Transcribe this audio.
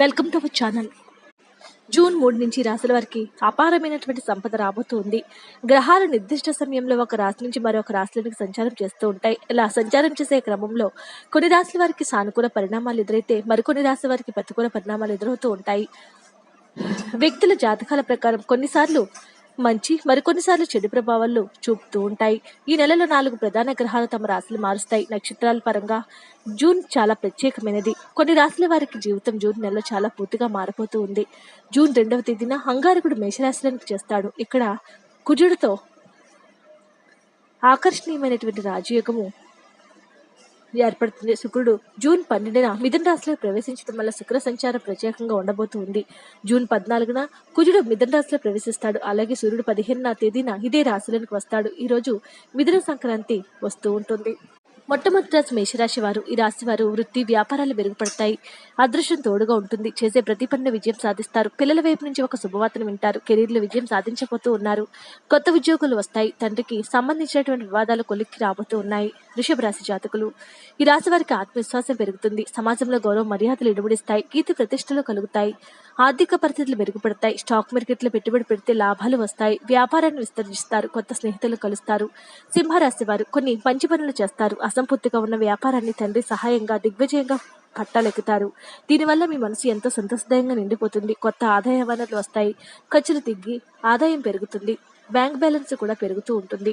Welcome to our channel. June మూడు నుంచి రాశుల వారికి అపారమైనటువంటి సంపద రాబోతుంది. గ్రహాలు నిర్దిష్ట సమయంలో ఒక రాశి నుంచి మరొక రాశిలోనికి సంచారం చేస్తూ ఉంటాయి. ఇలా సంచారం చేసే క్రమంలో కొన్ని రాశుల వారికి సానుకూల పరిణామాలు ఎదురైతే మరికొన్ని రాశుల వారికి ప్రతికూల పరిణామాలు ఎదురవుతూ ఉంటాయి. వ్యక్తుల జాతకాల ప్రకారం కొన్నిసార్లు మంచి మరికొన్నిసార్లు చెడు ప్రభావాలు చూపుతూ ఉంటాయి. ఈ నెలలో నాలుగు ప్రధాన గ్రహాలు తమ రాశులు మారుస్తాయి. నక్షత్రాల పరంగా జూన్ చాలా ప్రత్యేకమైనది. కొన్ని రాశుల వారికి జీవితం జూన్ నెలలో చాలా పూర్తిగా మారిపోతూ ఉంది. జూన్ రెండవ తేదీన హంగారకుడు మేషరాశులను చేస్తాడు. ఇక్కడ కుజుడితో ఆకర్షణీయమైనటువంటి రాజయోగము ఏర్పడుతుంది. శుక్రుడు జూన్ పన్నెండున మిథున రాశిలో ప్రవేశించడం వల్ల శుక్ర సంచారం ప్రత్యేకంగా ఉండబోతుంది. జూన్ పద్నాలుగున కుజుడు మిథున రాశిలో ప్రవేశిస్తాడు. అలాగే సూర్యుడు పదిహేనున తేదీన ఇదే రాశిలోనికి వస్తాడు. ఈ రోజు మిథున సంక్రాంతి వస్తూ ఉంటుంది. మొట్టమొదటి రాశి మేషరాశి వారు. ఈ రాశి వారు వృత్తి వ్యాపారాలు మెరుగుపడతాయి. అదృష్టం తోడుగా ఉంటుంది. చేసే ప్రతి పనిని విజయం సాధిస్తారు. పిల్లల వైపు నుంచి ఒక శుభవార్తను వింటారు. కెరీర్లో విజయం సాధించబోతూ ఉన్నారు. కొత్త ఉద్యోగులు వస్తాయి. తండ్రికి సంబంధించినటువంటి వివాదాలు కొలిక్కి రాబోతూ ఉన్నాయి. వృషభ రాశి జాతకులు. ఈ రాశి వారికి ఆత్మవిశ్వాసం పెరుగుతుంది. సమాజంలో గౌరవ మర్యాదలు ఇడుబడిస్తాయి కీర్తి ప్రతిష్టలు కలుగుతాయి. ఆర్థిక పరిస్థితులు మెరుగుపడతాయి. స్టాక్ మార్కెట్లో పెట్టుబడి పెడితే లాభాలు వస్తాయి. వ్యాపారాన్ని విస్తరిస్తారు. కొత్త స్నేహితులు కలుస్తారు. సింహరాశి వారు కొన్ని మంచి పనులు చేస్తారు. అసంపూర్తిగా ఉన్న వ్యాపారాన్ని తండ్రి సహాయంగా దిగ్విజయంగా పట్టాలెక్కుతారు. దీనివల్ల మీ మనసు ఎంతో సంతోషదాయంగా నిండిపోతుంది. కొత్త ఆదాయ వనరులు వస్తాయి. ఖర్చులు తిగ్గి ఆదాయం పెరుగుతుంది. బ్యాంక్ బ్యాలెన్స్ కూడా పెరుగుతూ ఉంటుంది.